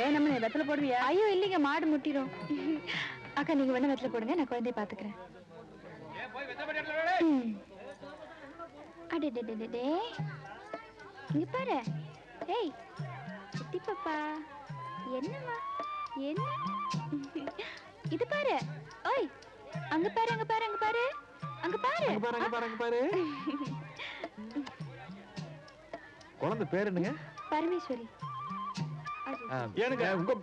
ஏன் நம்ம வெத்தல போடுவியா? ஐயோ இல்லைங்க மாடு முட்டிரும். அக்கா நீங்க வேணா வெத்தல போடுங்க நான் குழந்தைய பாத்துக்கிறேன். அடடடடடே. இங்க பாரு. ஏய் குட்டி பாப்பா. என்னம்மா? என்ன? இது பாரு. ஓய் அங்க பாரு அங்க பாரு அங்க பாரு. அங்க பாரு. அங்க பாரு அங்க பாரு அங்க பாரு. குழந்தை பேர் என்னங்க? பரமேஸ்வரி. ஏனுங்க? உங்க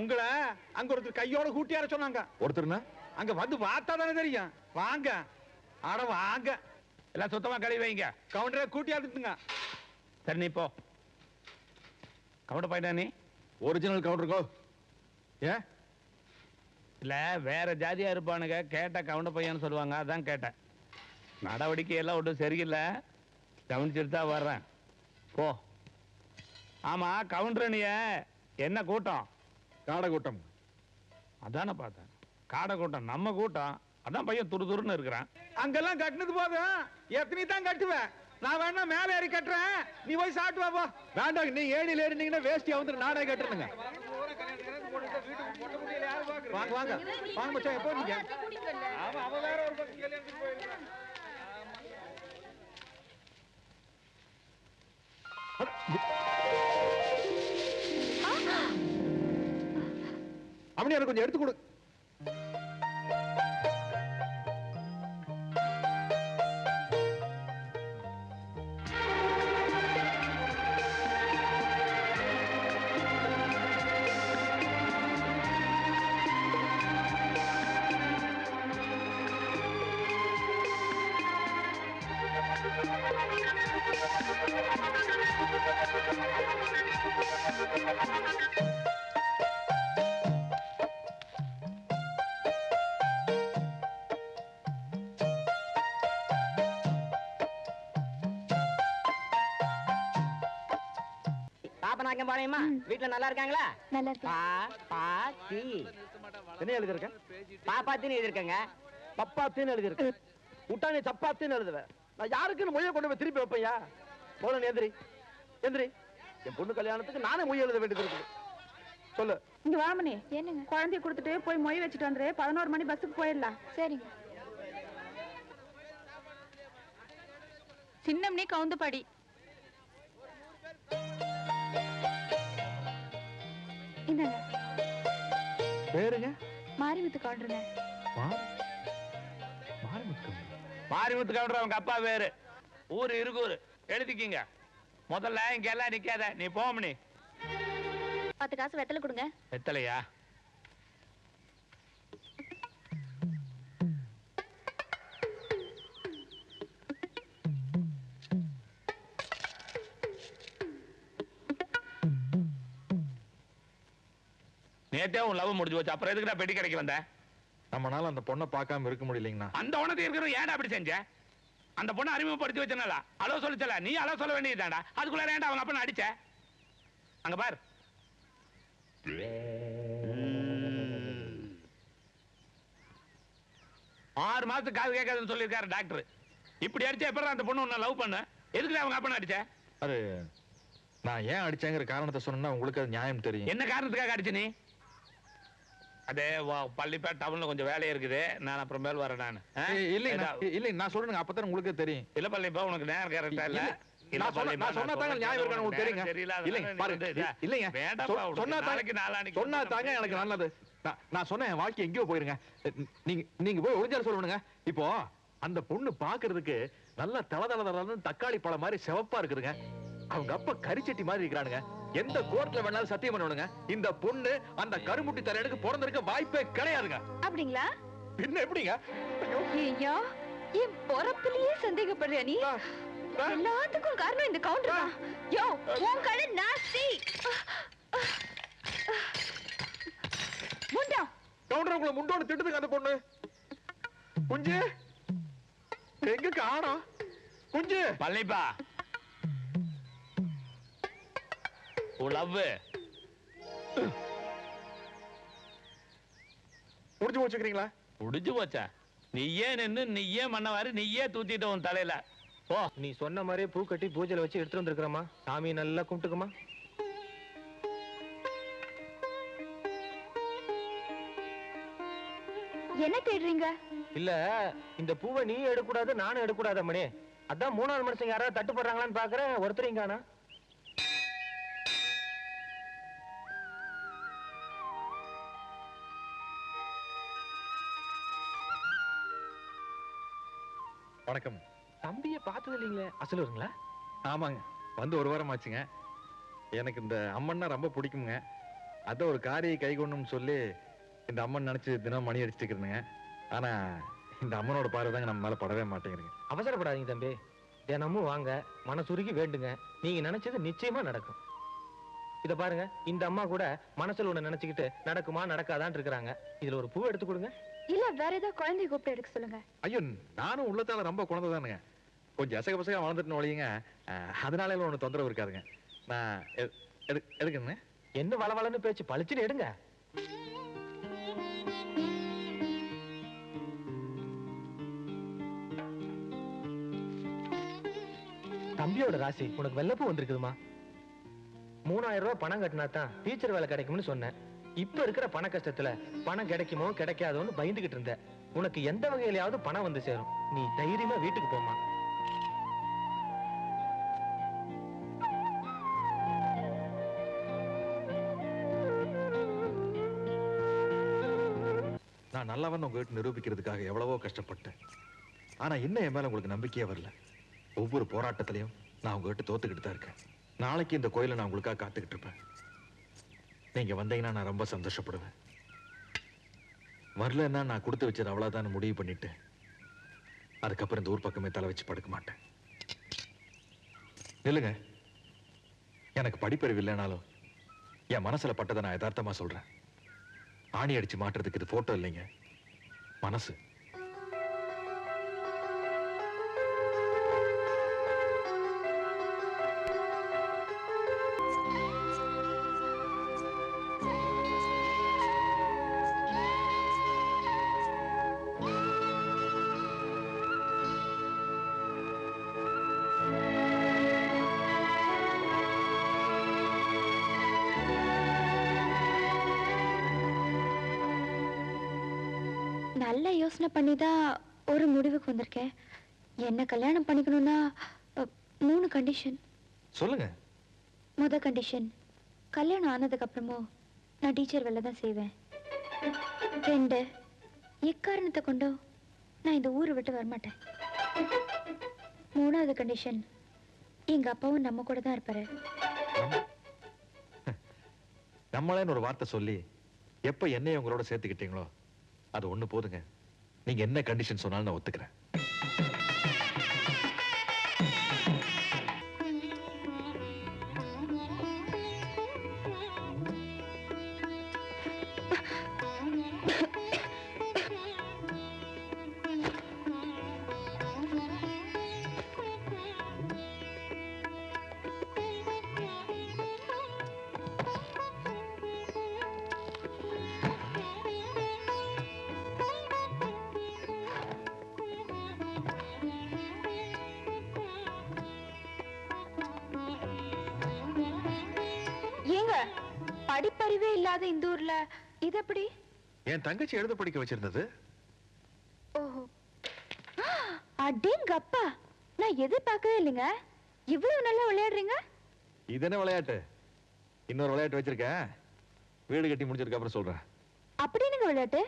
உங்களை அங்க ஒருத்தர் கையோட கூட்டியார சொன்னாங்க. ஒருத்தர்னா அங்க வந்து பார்த்தா தானே தெரியும். வாங்க. அட வாங்க. எல்லாம் சுத்தமா கழுவி வைங்க. கவுண்டரை கூட்டியாந்துட்டுங்க சரி நீ போ. கவுண்ட போயிட்டா நீ? ஒரிஜினல் கவுண்டருக்கோ ஏன்? இல்ல வேற ஜாதியா இருப்பானுங்க. கேட்ட கவுண்ட பையன்னு சொல்லுவாங்க. அதான் கேட்டேன். நடவடிக்கை எல்லாம் ஒன்றும் சரியில்லை. கவனிச்சுட்டு தான் வர்றேன். போ. ஆமா கவுண்டரணிய என்ன கூட்டம்? காடை கூட்டம் அதானே பார்த்தேன். காடை கூட்டம் நம்ம கூட்டம். அதான் பையன் துரு துருன்னு இருக்கிறான். அங்கெல்லாம் கட்டினது போதும் எத்தனை தான் கட்டுவேன். நான் வேணா மேல ஏறி கட்டுறேன். நீ போய் சாப்பிட்டு வா போ. வேண்டாங்க நீங்க ஏணியில் ஏறினீங்கன்னா வேஷ்டியா வந்து நானே கட்டுறேனுங்க. வாங்க வாங்க. வாங்க மச்சான் எப்போ நீங்க அவன் வேற ஒரு பக்கம் கல்யாணத்துக்கு போயிருக்கான் அவனி எனக்கு கொஞ்சம் எடுத்து கொடு. பாளையம்மா? வீட்டுல நல்லா இருக்காங்களா? நல்லா இருக்கு. பா பாத்தி என்ன எழுதிருக்க பாப்பாத்தின்னு எழுதிருக்கங்க சப்பாத்தின்னு எழுதிருக்க விட்டா நீ சப்பாத்தின்னு எழுதுவேன் நான் யாருக்குன்னு மொழியை கொண்டு போய் திருப்பி வைப்பையா போல எந்திரி. எந்திரி. என் பொண்ணு கல்யாணத்துக்கு நானே மொழி எழுத வேண்டியது இருக்குது. சொல்லு. இங்க வாமனி என்னங்க? குழந்தைய கொடுத்துட்டு போய் மொய் வச்சுட்டு வந்துரு. பதினோரு மணி பஸ்ஸுக்கு போயிடலாம். சரிங்க. சின்னம்னே கவுந்து மாரிமுத்து மாரிமுத்து கவுண்டர் அவங்க அப்பா வேறு. ஊர் இருக்கூர் எழுதிக்கிங்க. முதல்ல இங்க எல்லாம் நிக்காத. நீ போமணி பத்து காசு வெத்தலை கொடுங்க. எத்தலையா நேத்தே உன் லவ் முடிஞ்சு போச்சு. அப்புறம் எதுக்குடா பெட்டி கடைக்கு வந்த? நம்மனால அந்த பொண்ணை பார்க்காம இருக்க முடியலைங்கண்ணா. அந்த உனக்கு இருக்கிற ஏன்டா அப்படி செஞ்ச? அந்த பொண்ணை அறிமுகப்படுத்தி வச்சனால அலோ சொல்லிச்சல. நீ அலோ சொல்ல வேண்டியதுதான்டா. அதுக்குள்ள ஏன்டா அவங்க அப்பனை அடிச்ச? அங்க பார். ஆறு மாசத்துக்கு காது கேட்காதுன்னு சொல்லியிருக்காரு டாக்டர். இப்படி அடிச்சா எப்படி அந்த பொண்ணு உன்னை லவ் பண்ண? எதுக்கு அவங்க அப்பனை அடிச்ச? அது நான் ஏன் அடிச்சேங்கிற காரணத்தை சொன்னா உங்களுக்கு அது நியாயம் தெரியும். என்ன காரணத்துக்காக அடிச்ச நீ? அதே வா- பள்ளிப்பேட் டவுன்ல கொஞ்சம் வேலை இருக்குது. நான் அப்புறம் மேல் வரேன் நான். ஏய், இல்லைங்க இல்லைங்க நான் சொல்றேங்க அப்பதான் உங்களுக்கு தெரியும். இல்ல பள்ளிப்பா உனக்கு நேரம் கரெக்டா இல்ல. இல்ல, எனக்கு நல்லது. நான்- சொன்னேன் வாழ்க்கை எங்கேயோ போயிருங்க. நீங்க நீங்க போய் ஒளிஞ்சாரு சொல்லணுங்க. இப்போ அந்த பொண்ணு பாக்குறதுக்கு நல்ல தள தள தளன்னு தக்காளி பழம் மாதிரி சிவப்பா இருக்குதுங்க. அவங்க அப்பா கரிச்சட்டி மாதிரி இருக்கிறானுங்க. எந்த கோர்ட்ல வேணாலும் சத்தியம் பண்ணணுங்க. இந்த பொண்ணு அந்த கருமுட்டி தலையனுக்கு பிறந்திருக்க வாய்ப்பே கிடையாதுங்க. அப்படிங்களா? பின்ன எப்படிங்க? ஐயோ, என் பொறப்புலயே சந்தேகப்படுறியா நீ. எல்லாத்துக்கும் காரணம் இந்த கவுண்டர் தான். யோ உன் கடை நாஸ்தி முண்டா. கவுண்டர் உங்களை முண்டோடு திட்டுதுங்க அந்த பொண்ணு. குஞ்சு. எங்க காணோம் குஞ்சு. பழனிப்பா உன் உடிஞ்சு முடிஞ்சு போச்சுக்கிறீங்களா? முடிஞ்சு போச்சா? நீயே நின்னு நீயே மண்ணவாரு நீயே தூத்திட்ட உன் தலையில. ஓ நீ சொன்ன மாதிரி பூ கட்டி பூஜையில வச்சு எடுத்து வந்திருக்கிறமா சாமி நல்லா கும்பிட்டுக்குமா என்ன தேடுறீங்க? இல்ல இந்த பூவை நீ எடுக்கூடாது நானும் எடுக்கூடாத மணி அதான் மூணாவது மனுஷன் யாராவது தட்டுப்படுறாங்களான்னு பாக்குறேன் ஒருத்தரீங்க வணக்கம். தம்பிய பார்த்தது இல்லைங்களே அசலுங்களா ஆமாங்க. வந்து ஒரு வாரம் ஆச்சுங்க. எனக்கு இந்த அம்மன்னா ரொம்ப பிடிக்குங்க. அதான் ஒரு காரியை கை கொண்டுன்னு சொல்லி இந்த அம்மன் நினைச்சு தினம் மணி அடிச்சுட்டு இருக்கிறேங்க ஆனா இந்த அம்மனோட பார்வை தாங்க நம்ம மேல படவே மாட்டேங்குதுங்க. அவசரப்படாதீங்க தம்பி. தினமும் வாங்க. மனசுருகி வேண்டுங்க. நீங்க நினைச்சது நிச்சயமா நடக்கும். இத பாருங்க. இந்த அம்மா கூட மனசுல ஒண்ணு நினைச்சுக்கிட்டு நடக்குமா நடக்காதான்னு இருக்கிறாங்க. இதுல ஒரு பூ எடுத்து கொடுங்க. இல்ல வேற ஏதாவது குழந்தைய கூப்பிட்டு எடுக்க சொல்லுங்க. ஐயோ நானும் உள்ளத்தால ரொம்ப குழந்தைதானுங்க கொஞ்சம் எசக பசக வளர்ந்துட்டு ஒழியுங்க அதனால ஒன்றும் தொந்தரவு இருக்காதுங்க. நான் எதுக்குங்க என்ன வளவளன்னு பேச்சு பளிச்சுன்னு எடுங்க. தம்பியோட ராசி உனக்கு வெள்ளப்பூ வந்திருக்குதுமா? மூணாயிரம் ரூபாய் பணம் கட்டினா தான் டீச்சர் வேலை கிடைக்கும்னு சொன்னேன். இப்ப இருக்கிற பண கஷ்டத்துல பணம் கிடைக்குமோ கிடைக்காதோன்னு பயந்துகிட்டு இருந்த. உனக்கு எந்த வகையிலயாவது பணம் வந்து சேரும். நீ தைரியமா வீட்டுக்கு போமா நான் நல்லவன் உங்ககிட்ட நிரூபிக்கிறதுக்காக எவ்வளவோ கஷ்டப்பட்டேன். ஆனா இன்னும் என் மேல உங்களுக்கு நம்பிக்கையே வரல. ஒவ்வொரு போராட்டத்திலையும் நான் உங்ககிட்ட தோத்துக்கிட்டு தான் இருக்கேன். நாளைக்கு இந்த கோயிலை நான் உங்களுக்காக காத்துக்கிட்டு இருப்பேன். நீங்க வந்தீங்கன்னா நான் ரொம்ப சந்தோஷப்படுவேன். வரலன்னா நான் கொடுத்து வச்சது அவ்வளோதான் முடிவு பண்ணிட்டு அதுக்கப்புறம் இந்த ஊர் பக்கமே தலை வச்சு படுக்க மாட்டேன். இல்லைங்க எனக்கு படிப்பறிவு இல்லைனாலும் என் மனசுல பட்டதை நான் யதார்த்தமாக சொல்றேன். ஆணி அடிச்சு மாட்டுறதுக்கு இது ஃபோட்டோ இல்லைங்க. மனசு. நல்ல யோசனை பண்ணி தான் ஒரு முடிவுக்கு வந்திருக்கேன் என்ன கல்யாணம் பண்ணிக்கணும்னா மூணு கண்டிஷன் சொல்லுங்க. முத கண்டிஷன் கல்யாணம் ஆனதுக்கு அப்புறமும் நான் டீச்சர் வேலை தான் செய்வேன். ரெண்டு எக்காரணத்தை கொண்டோ நான் இந்த ஊரை விட்டு வரமாட்டேன். மூணாவது கண்டிஷன் எங்க அப்பாவும் நம்ம கூட தான் இருப்பாரு. நம்மளேன்னு ஒரு வார்த்தை சொல்லி எப்ப என்னைய உங்களோட சேர்த்துக்கிட்டீங்களோ அது ஒண்ணு போதுங்க. நீங்க என்ன கண்டிஷன் சொன்னாலும் நான் ஒத்துக்கிறேன். படிப்பறிவே இல்லாத இந்த ஊர்ல. இது எப்படி? என் தங்கச்சி எழுத படிக்க வச்சிருந்தது. ஓஹோ. அடேங்கப்பா நான் எதிர்பார்க்கவே இல்லைங்க. இவ்வளவு நல்லா விளையாடுறீங்க? இது என்ன விளையாட்டு? இன்னொரு விளையாட்டு வச்சிருக்கேன். வீடு கட்டி முடிச்சதுக்கு அப்புறம் சொல்றேன். அப்படி என்னங்க விளையாட்டு?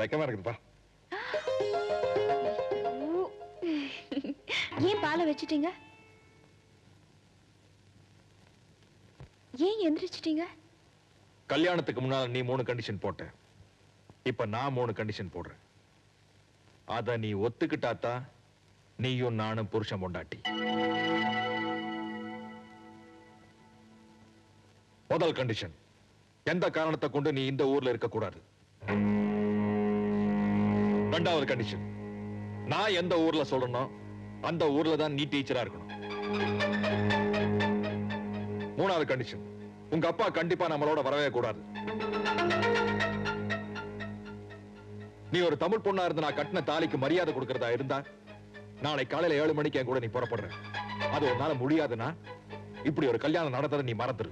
வெக்கமா இருக்குதுப்பா. ஊ. ஏன் பாலை வச்சிட்டீங்க? ஏன் எந்திரிச்சிட்டீங்க? கல்யாணத்துக்கு முன்னால் நீ மூணு கண்டிஷன் போட்ட. இப்ப நான் மூணு கண்டிஷன் போடுறேன். அத நீ ஒத்துக்கிட்டாத்தா நீயும் நானும் புருஷன் கொண்டாட்டி முதல் கண்டிஷன் எந்த காரணத்தை கொண்டு நீ இந்த ஊர்ல இருக்கக்கூடாது? ரெண்டாவது கண்டிஷன் நான் எந்த ஊர்ல சொல்றேனோ அந்த ஊர்ல தான் நீ டீச்சரா இருக்கணும். மூணாவது கண்டிஷன் உங்க அப்பா கண்டிப்பா நம்மளோட வரவே கூடாது. நீ ஒரு தமிழ் பொண்ணா இருந்து நான் கட்டின தாலிக்கு மரியாதை கொடுக்கறதா இருந்தா நாளை காலையில ஏழு மணிக்கு என் கூட நீ புறப்படுற. அது உன்னால முடியாதுன்னா இப்படி ஒரு கல்யாணம் நடந்ததை நீ மறந்துரு.